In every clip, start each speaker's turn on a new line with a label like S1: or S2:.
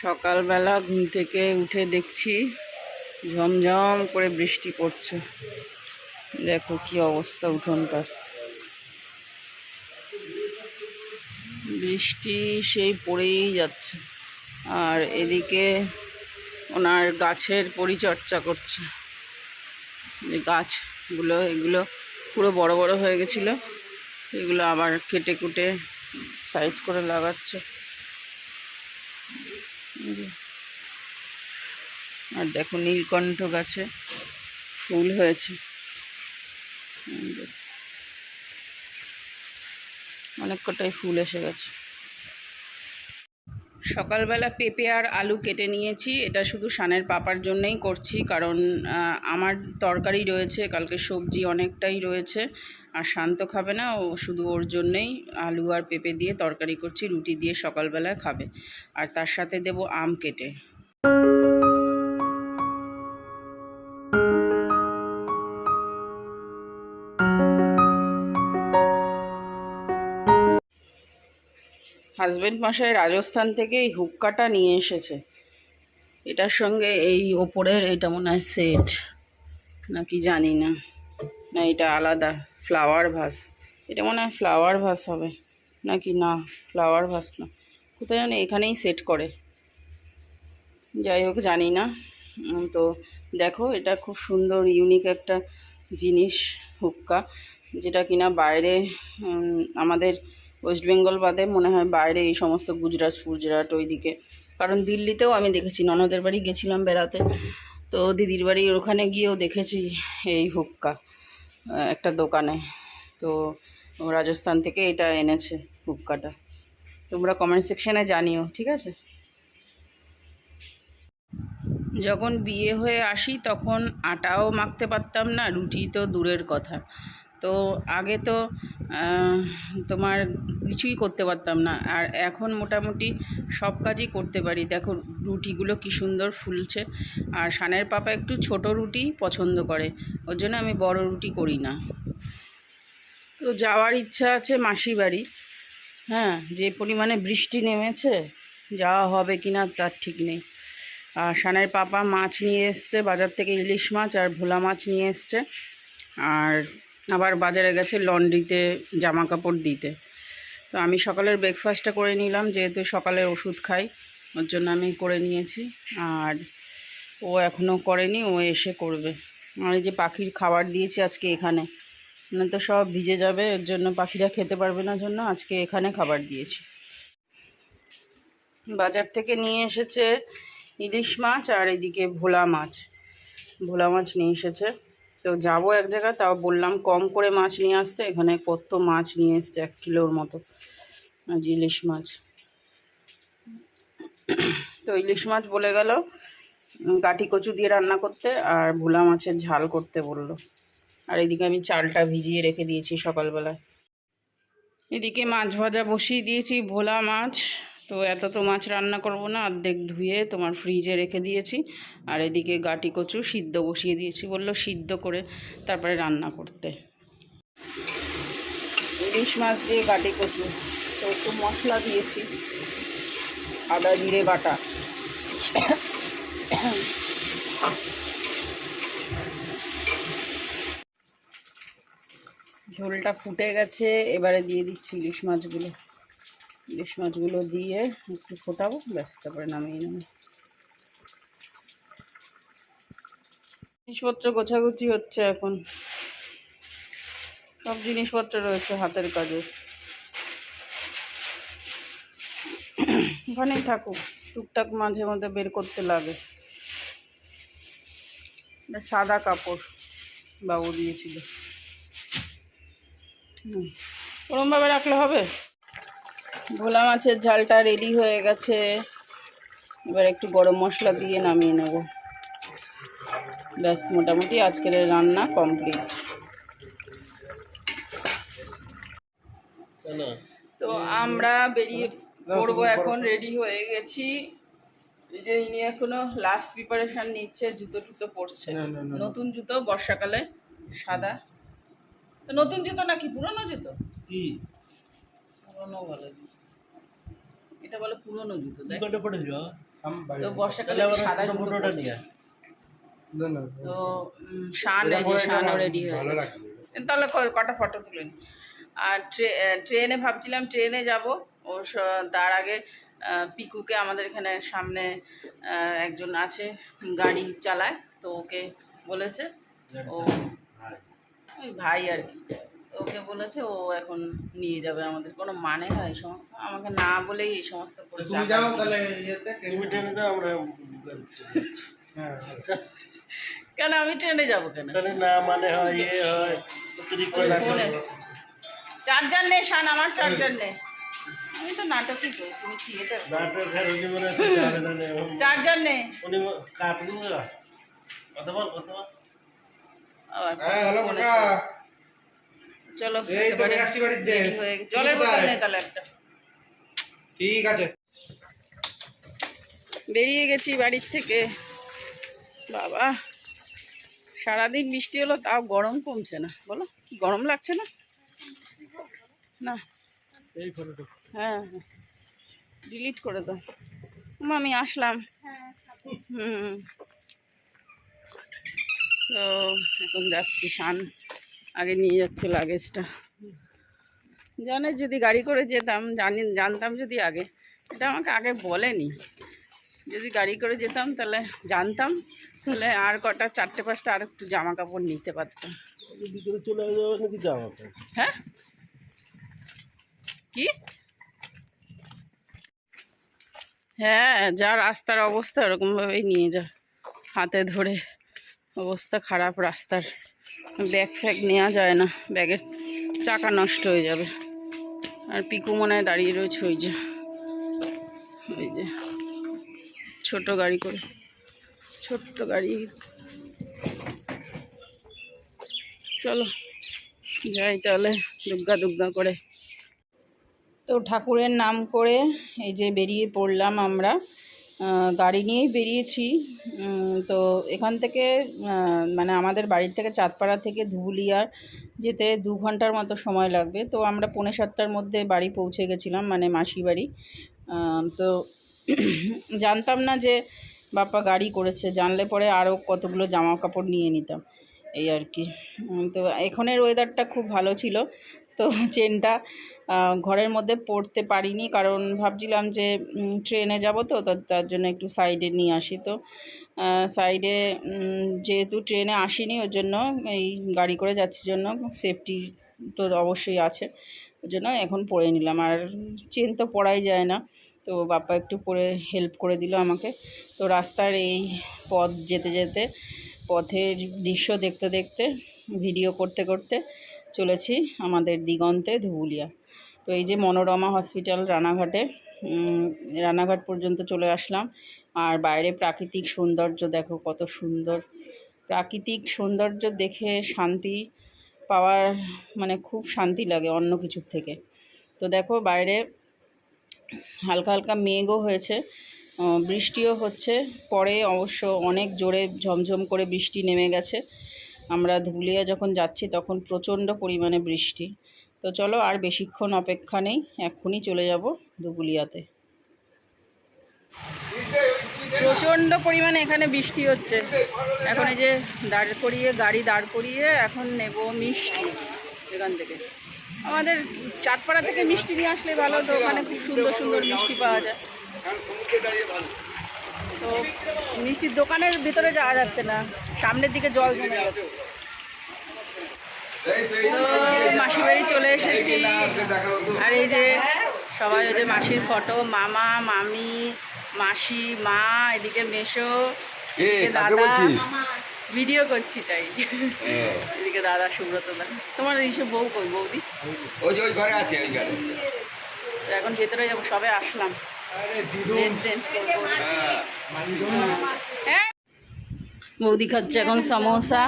S1: সকালবেলা ঘুম থেকে উঠে দেখছি ঝমঝম করে বৃষ্টি পড়ছে। দেখো কি অবস্থা উঠোনটার। বৃষ্টি সেই পড়েই যাচ্ছে। আর এদিকে ওনার গাছের পরিচর্যা করছে। গাছগুলো, এগুলো পুরো বড় বড় হয়ে গেছিল। এগুলো আবার কেটে কুটে সাইজ করে লাগাচ্ছে। আর দেখো নীলকণ্ঠ গাছে ফুল হয়েছে। অনেক কটাই ফুল এসে গেছে। সকালবেলা পেঁপে আর আলু কেটে নিয়েছি। এটা শুধু সানের পাপার জন্যই করছি, কারণ আমার তরকারি রয়েছে, কালকে সবজি অনেকটাই রয়েছে, আর শান্ত খাবে না, ও শুধু ওর জন্যেই আলু আর পেঁপে দিয়ে তরকারি করছি, রুটি দিয়ে সকালবেলায় খাবে। আর তার সাথে দেব আম কেটে। হাজবেন্ড মশাই রাজস্থান থেকে এই হুক্কাটা নিয়ে এসেছে। এটার সঙ্গে এই ওপরের এটা মনে হয় সেট নাকি জানি না। না, এটা আলাদা ফ্লাওয়ার ভাস এটা মনে হয় ফ্লাওয়ার ভাস হবে, নাকি না ফ্লাওয়ার ভাস না। কোথায় জানি এখানেই সেট করে। যাই হোক, জানি না। তো দেখো, এটা খুব সুন্দর ইউনিক একটা জিনিস, হুক্কা, যেটা কিনা বাইরে আমাদের ওয়েস্ট বেঙ্গল বাদে মনে হয় বাইরে এই সমস্ত গুজরাট ফুজরাট ওইদিকে। কারণ দিল্লিতেও আমি দেখেছি, ননদের বাড়ি গেছিলাম বেড়াতে। তো দিদির বাড়ি ওখানে গিয়েও দেখেছি এই হুক্কা একটা দোকানে। তো রাজস্থান থেকে এটা এনেছে হুক্কাটা। তোমরা কমেন্ট সেকশানে জানিও, ঠিক আছে? যখন বিয়ে হয়ে আসি তখন আটাও মাখতে পারতাম না, রুটি তো দূরের কথা। তো আগে তো তোমার কিছুই করতে পারতাম না। আর এখন মোটামুটি সব কাজই করতে পারি। দেখো, রুটিগুলো কি সুন্দর ফুলছে। আর সানের পাপা একটু ছোট রুটি পছন্দ করে। ওর জন্য আমি বড় রুটি করি না। তো যাওয়ার ইচ্ছা আছে মাসি বাড়ি। হ্যাঁ যে পরিমাণে বৃষ্টি নেমেছে, যাওয়া হবে কি না তার ঠিক নেই। আর সানের পাপা মাছ নিয়ে এসছে, বাজার থেকে ইলিশ মাছ আর ভোলা মাছ নিয়ে এসছে। আর আবার বাজারে গেছে লন্ড্রিতে জামা কাপড় দিতে। তো আমি সকালের ব্রেকফাস্টটা করে নিলাম, যেহেতু সকালের ওষুধ খাই, ওর জন্য আমি করে নিয়েছি। আর ও এখনও করেনি, ও এসে করবে। আর যে পাখির খাবার দিয়েছি আজকে এখানে, না তো সব ভিজে যাবে, এর জন্য পাখিরা খেতে পারবে না, জন্য আজকে এখানে খাবার দিয়েছি। বাজার থেকে নিয়ে এসেছে ইলিশ মাছ আর এদিকে ভোলা মাছ। ভোলা মাছ নিয়ে এসেছে। তো যাব এক জায়গায়, তাও বললাম কম করে মাছ নিয়ে আসতে, এখানে কত মাছ নিয়ে এসছে, এক কিলোর মতো। আজ ইলিশ মাছ। তো ইলিশ মাছ বলে গেল কাঠি কচু দিয়ে রান্না করতে, আর ভোলা মাছের ঝাল করতে বলল। আর এদিকে আমি চালটা ভিজিয়ে রেখে দিয়েছি সকালবেলায়। এদিকে মাছ ভাজা বসিয়ে দিয়েছি, ভোলা মাছ। তো এত তো মাছ রান্না করব না, অর্ধেক ধুয়ে তোমার ফ্রিজে রেখে দিয়েছি। আর এদিকে গাটি কচু সিদ্ধ বসিয়ে দিয়েছি বলল সিদ্ধ করে তারপরে রান্না করতে। ইলিশ মাছ দিয়ে গাটি কচু, তো একটু মশলা দিয়েছি, আদা, জিরে, বাটা। ঝোলটা ফুটে গেছে, এবারে দিয়ে দিচ্ছি ইলিশ মাছগুলো। ইলিশ মাছগুলো দিয়ে একটু ফোটাবো, ব্যাস, তারপরে নামিয়ে নেব। জিনিসপত্র গোছাগুছি হচ্ছে এখন। সব জিনিসপত্র রয়েছে হাতের কাজে। ওখানেই থাকুক, টুকটাক মাঝে মধ্যে বের করতে লাগে। সাদা কাপড় বাবু দিয়েছিল। ওরমভাবে রাখলে হবে? ভোলা মাছের ঝালটা রেডি হয়ে গেছে। এবার একটু গরম মশলা দিয়ে নামিয়ে নেব। ব্যাস মোটামুটি আজকের রান্না কমপ্লিট তো আমরা বেরিয়ে পড়ব এখন রেডি হয়ে গেছি। যে ইনি এখনও লাস্ট প্রিপারেশন নিচ্ছে জুতো টুতো পরছে। নতুন জুতো বর্ষাকালে সাদা। তো নতুন জুতো নাকি পুরনো জুতো?
S2: কি?
S1: এটা বলে পুরনো জুতো বর্ষাকালে জুতো শান তাহলে কটা ফটো তুলে আর ট্রেনে ভাবছিলাম ট্রেনে যাব। ওর তার আগে পিকুকে আমাদের এখানে সামনে একজন আছে গাড়ি চালায় তো ওকে বলেছে। ও ওই ভাই আর কি। ওকে বলেছে ও এখন নিয়ে যাবে আমাদের। কোনো মানে হয় এই সমস্ত। আমাকে না বলেই এই সমস্ত করে
S3: তুমি যাও তাহলে ইয়েতে
S2: তুমি ট্রেনে যাও আমরা
S3: হ্যাঁ
S1: কেন আমি ট্রেনে যাব কেন?
S2: তাহলে না মানে হয় ইয়ে হয় অতিরিক্ত।
S1: চার্জার নে শান আমার চার্জার নে। আমি তো নাটকই করি তুমি থিয়েটার।
S2: নাটক আর উনি মনে হচ্ছে।
S1: চার্জার নে।
S2: উনি কথা বল
S1: আবার
S3: হ্যাঁ হ্যালো কাকা।
S1: চলো
S3: এই তো
S1: হয়ে গেছে। জলের বোতল নে তাহলে একটা।
S3: ঠিক আছে।
S1: বেরিয়ে গেছি বাড়ির থেকে। বাবা সারাদিন বৃষ্টি হলো তাও গরম কমছে না। বলো কি গরম লাগছে না? না।
S2: এই ফটোটা
S1: হ্যাঁ ডিলিট করে দাও। আমি আসলাম। হুম। তো এখন যাচ্ছি শান আগে নিয়ে যাচ্ছে লাগেজটা জানে যদি গাড়ি করে যেতাম জানি জানতাম যদি আগে। এটা আমাকে আগে বলেনি। যদি গাড়ি করে যেতাম তাহলে জানতাম। তাহলে আর কটা চারটে পাঁচটা আর একটু জামা কাপড় নিতে পারতাম।
S2: চলে নাকি যাওয়া
S1: হ্যাঁ? কি? হ্যাঁ যা রাস্তার অবস্থা ওরকমভাবেই নিয়ে যা হাতে ধরে। অবস্থা খারাপ, রাস্তার ব্যাগ ফ্যাগ নেওয়া যায় না, ব্যাগের চাকা নষ্ট হয়ে যাবে। আর পিকু মনে হয় দাঁড়িয়ে রয়েছে ওই যে ওই যে, ছোট গাড়ি করে, ছোট্ট গাড়ি। চলো, যাই তাহলে, দুগ্গা দুগ্গা করে। তো ঠাকুরের নাম করে এই যে বেরিয়ে পড়লাম আমরা। গাড়ি নিয়েই বেরিয়েছি। তো এখান থেকে মানে আমাদের বাড়ির থেকে চাঁদপাড়া থেকে ধুবুলিয়ার যেতে দু ঘণ্টার মতো সময় লাগবে। তো আমরা পৌনে সাতটার মধ্যে বাড়ি পৌঁছে গেছিলাম মানে মাসি বাড়ি। তো জানতাম না যে বাপ্পা গাড়ি করেছে। জানলে পরে আরও কতগুলো জামা কাপড় নিয়ে নিতাম। এই আর কি। তো এখনের ওয়েদারটা খুব ভালো ছিল। তো চেনটা ঘরের মধ্যে পড়তে পারিনি কারণ ভাবছিলাম যে ট্রেনে যাব তো তার জন্য একটু সাইডে নিয়ে আসি তো। সাইডে যেহেতু ট্রেনে আসিনি ওর জন্য এই গাড়ি করে যাচ্ছি জন্য, সেফটি তো অবশ্যই আছে ওই জন্য এখন পরে নিলাম। আর চেন তো পড়াই যায় না, তো বাপ্পা একটু পরে হেল্প করে দিল আমাকে। তো রাস্তার এই পথ যেতে যেতে, পথের দৃশ্য দেখতে দেখতে, ভিডিও করতে করতে চলেছি আমাদের দিগন্তে ধুবুলিয়া। তো এই যে মনোরমা হসপিটাল রানাঘাটে রানাঘাট পর্যন্ত চলে আসলাম। আর বাইরে প্রাকৃতিক সৌন্দর্য দেখো কত সুন্দর। প্রাকৃতিক সৌন্দর্য দেখে শান্তি পাওয়ার মানে খুব শান্তি লাগে অন্য কিছুর থেকে। তো দেখো বাইরে হালকা হালকা মেঘও হয়েছে বৃষ্টিও হচ্ছে। পরে অবশ্য অনেক জোরে ঝমঝম করে বৃষ্টি নেমে গেছে। আমরা ধুলিয়া যখন যাচ্ছি তখন প্রচণ্ড পরিমাণে বৃষ্টি। তো চলো আর বেশিক্ষণ অপেক্ষা নেই, এক্ষুনি চলে যাব ধুবুলিয়াতে। প্রচণ্ড পরিমাণে এখানে বৃষ্টি হচ্ছে। এখন এই যে দাঁড় করিয়ে, গাড়ি দাঁড় করিয়ে এখন নেব মিষ্টি এখান থেকে। আমাদের চাঁদপাড়া থেকে মিষ্টি নিয়ে আসলে ভালো হতো ওখানে খুব সুন্দর সুন্দর মিষ্টি পাওয়া যায়। তো মিষ্টির দোকানের ভিতরে যাওয়া যাচ্ছে না। সামনের দিকে জল জমে গেছে। মাসি বাড়ি চলে এসেছি। আর এই যে সবাই ওই যে মাসির ফটো মামা মামি মাসি মা এদিকে মেশো দাদা। ভিডিও করছি তাই। এদিকে দাদা সুব্রত দা তোমার এইসব বউ কই বৌদি?
S4: ওই যে ওই ঘরে আছে ওই ঘরে।
S1: এখন ভেতরে যাব সবে আসলাম। চেঞ্জ করব। হ্যাঁ। বৌদি খাচ্ছে এখন সমোসা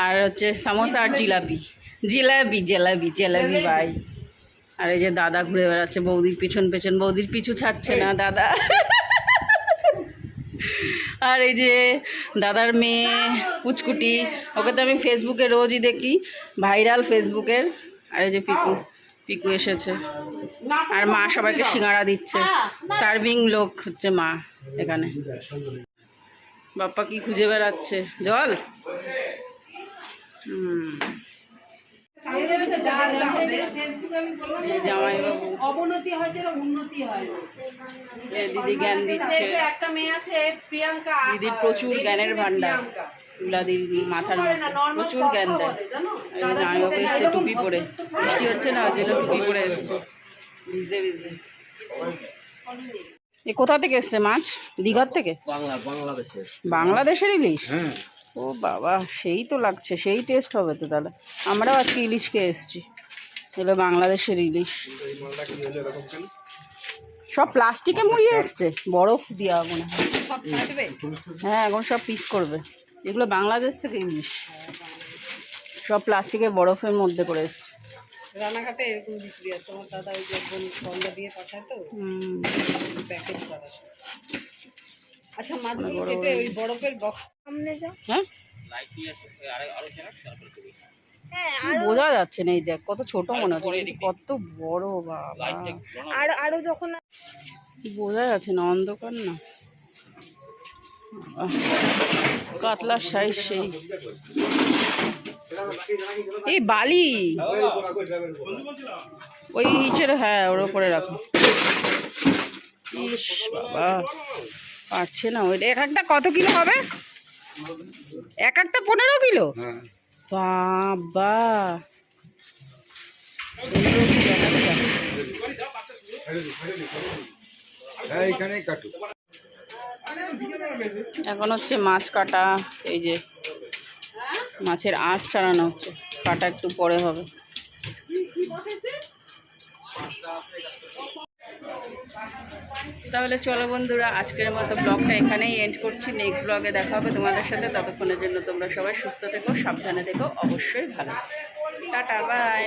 S1: আর হচ্ছে সমোসা আর জিলাপি। জিলাপি জিলাপি জিলাপি ভাই। আর এই যে দাদা ঘুরে বেড়াচ্ছে বৌদির পিছন পেছন। বৌদির পিছু ছাড়ছে না দাদা। আর এই যে দাদার মেয়ে পুচকুটি, ওকে তো আমি ফেসবুকে রোজই দেখি ভাইরাল ফেসবুকের আর এই যে পিকু। পিকু এসেছে। আর মা সবাইকে সিঙ্গারা দিচ্ছে। সার্ভিং লোক হচ্ছে মা এখানে। বাপ্পা কি খুঁজে বেড়াচ্ছে? জল? হুম।
S5: অবনতি উন্নতি হয়
S1: দিদি জ্ঞান দিচ্ছে।
S5: একটা মেয়ে আছে প্রিয়াঙ্কা।
S1: দিদির প্রচুর জ্ঞানের ভান্ডার তুলাদির মাথার প্রচুর জ্ঞান দেয়। জামাইবাবু এসছে টুপি পরে বৃষ্টি হচ্ছে না ওই জন্য টুপি পরে এসছে। ভিজতে ভিজতে। এ কোথা থেকে এসছে মাছ? দীঘার থেকে?
S2: বাংলাদেশের
S1: ইলিশ?
S2: হ্যাঁ।
S1: ও বাবা সেই তো লাগছে সেই টেস্ট হবে তো তাহলে। আমরাও আজকে ইলিশ খেয়ে এসেছি। এগুলো বাংলাদেশের ইলিশ। সব প্লাস্টিকে মুড়িয়ে এসছে? বরফ দেওয়া মনে হয়। হ্যাঁ এখন সব পিস করবে। এগুলো বাংলাদেশ থেকে ইলিশ। সব প্লাস্টিকের বরফের মধ্যে করে এসছে।
S5: রানাঘাটে এরকম বিক্রি হয়। তোমার দাদা ওই যে দিয়ে পাঠায় তো প্যাকেট করা আচ্ছা মাছগুলো কেটে ওই বরফের বক্স সামনে যাও।
S1: হ্যাঁ? বোঝা যাচ্ছে না এই দেখ কত ছোট মনে হচ্ছে কত বড় বাবা।
S5: আর আরও যখন
S1: বোঝা যাচ্ছে না অন্ধকার না। কাতলার সাইজ সেই। এই বালি। ওই নিচের হ্যাঁ ওর উপরে রাখো। ইস বাবা পারছে না ওই এক একটা কত কিলো হবে? এক একটা পনেরো কিলো?
S4: হ্যাঁ।
S1: বাবা। এগুলো
S4: এইখানেই কাটু
S1: এখন হচ্ছে মাছ কাটা, এই যে মাছের আঁশ ছাড়ানো হচ্ছে। কাটা একটু পরে হবে। তাহলে চলো বন্ধুরা, আজকের মতো ব্লগটা এখানেই এন্ড করছি। নেক্সট ব্লগে দেখা হবে তোমাদের সাথে। ততক্ষণের জন্য তোমরা সবাই সুস্থ থেকো, সাবধানে থেকো, অবশ্যই ভালো টাটা বাই